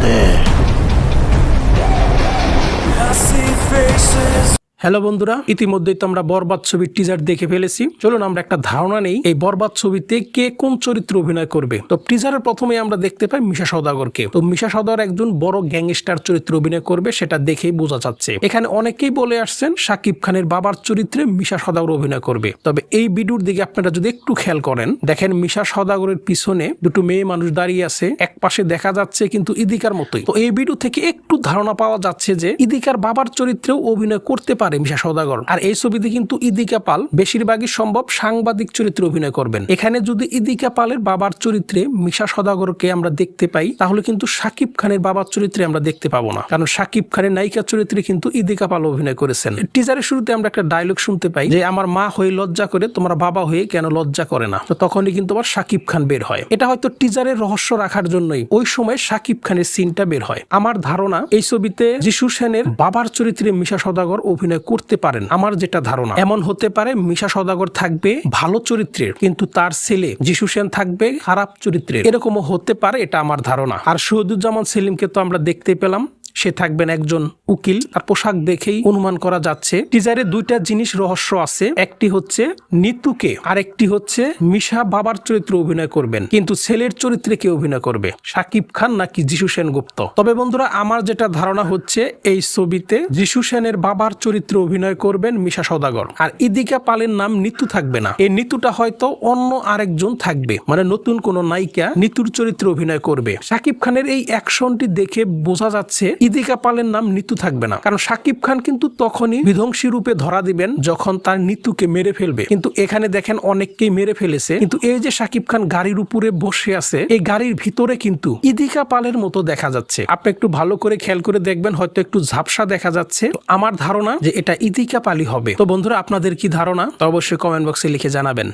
건데 hello বন্ধুরা, ইতিমধ্যেই তো আমরা বরবাদ ছবির টিজার দেখে ফেলেছি। চলুন আমরা একটা ধারণা নেই, এই বরবাদ ছবিতে কে কোন চরিত্রে অভিনয় করবে। তো টিজারের প্রথমে আমরা দেখতে পাই মিশা সদাগরকে তো মিশা সদাগর একজন বড় গ্যাংস্টার চরিত্রে অভিনয় করবে, সেটা দেখেই বোঝা যাচ্ছে। এখানে অনেকেই বলে আসছেন সাকিব খানের বাবার চরিত্রে মিশা সদাগর অভিনয় করবে। তবে এই ভিডিওর দিকে আপনারা যদি একটু খেয়াল করেন, দেখেন মিশা সদাগরের পিছনে দুটো মেয়ে মানুষ দাঁড়িয়ে আছে, এক পাশে দেখা যাচ্ছে কিন্তু ইদিকার মতোই। তো এই ভিডিও থেকে একটু ধারণা পাওয়া যাচ্ছে যে ইদিকার বাবার চরিত্রেও অভিনয় করতে পারে। মিশা সদাগর আর এই ছবিতে কিন্তু ইদিকা পাল বেশিরভাগই সম্ভব সাংবাদিক চরিত্রে অভিনয় করবেন। এখানে যদি ইদিকা পালের বাবার চরিত্রে মিশা সদাগরকে আমরা দেখতে পাই, তাহলে কিন্তু সাকিব খানের বাবার চরিত্রে আমরা দেখতে পাবো না। কারণ সাকিব খানের নায়িকার চরিত্রে কিন্তু ইদিকা পাল অভিনয় করেছেন। টিজারের শুরুতে আমরা একটা ডায়লগ শুনতে পাই যে, আমার মা হয়ে লজ্জা করে তোমার বাবা হয়ে কেন লজ্জা করে না? তো তখনই কিন্তু আবার সাকিব খান বের হয়। এটা হয়তো টিজারের রহস্য রাখার জন্যই। ওই সময় সাকিব খানের সিনটা বের হয়। আমার ধারণা, এই ছবিতে যিশু সেনের বাবার চরিত্রে মিশা সদাগর অভিনয় করতে পারেন। আমার যেটা ধারণা, এমন হতে পারে মিশা সদাগর থাকবে ভালো চরিত্রের, কিন্তু তার ছেলে যিশু সেন থাকবে খারাপ চরিত্রের। এরকমও হতে পারে, এটা আমার ধারণা। আর শহীদুজ্জামান সেলিমকে তো আমরা দেখতে পেলাম। সে থাকবেন একজন উকিল। আর পোশাক দেখেই অনুমান করা যাচ্ছে। টিজারে দুইটা জিনিস রহস্য আছে। একটি হচ্ছে নিতুকে আর একটি হচ্ছে মিশা বাবার চরিত্রে অভিনয় করবেন। কিন্তু ছেলের চরিত্রে কে অভিনয় করবে? সাকিব খান নাকি যিশু সেনগুপ্ত? তবে বন্ধুরা, আমার যেটা ধারণা হচ্ছে, এই ছবিতে যিশু সেনের বাবার চরিত্রে অভিনয় করবেন মিশা সদাগর আর ইদিকা পালের নাম নিতু থাকবে না। এই নিতুটা হয়তো অন্য আরেকজন থাকবে। মানে নতুন কোন নায়িকা নিতুর চরিত্রে অভিনয় করবে। সাকিব খানের এই অ্যাকশনটি দেখে বোঝা যাচ্ছে ইদিকা পালের নাম নিতু থাকবে না। কারণ সাকিব খান কিন্তু তখনই বিধ্বংসী রূপে ধরা দিবেন যখন তার নিতুকে মেরে ফেলবে। কিন্তু এখানে দেখেন অনেককেই মেরে ফেলেছে। কিন্তু এই যে সাকিব খান গাড়ির উপরে বসে আছে, এই গাড়ির ভিতরে কিন্তু ইদিকা পালের মতো দেখা যাচ্ছে। আপনি একটু ভালো করে খেয়াল করে দেখবেন, হয়তো একটু ঝাপসা দেখা যাচ্ছে। আমার ধারণা যে এটা ইদিকা পালি হবে। তো বন্ধুরা, আপনাদের কি ধারণা? অবশ্যই কমেন্ট বক্সে লিখে জানাবেন।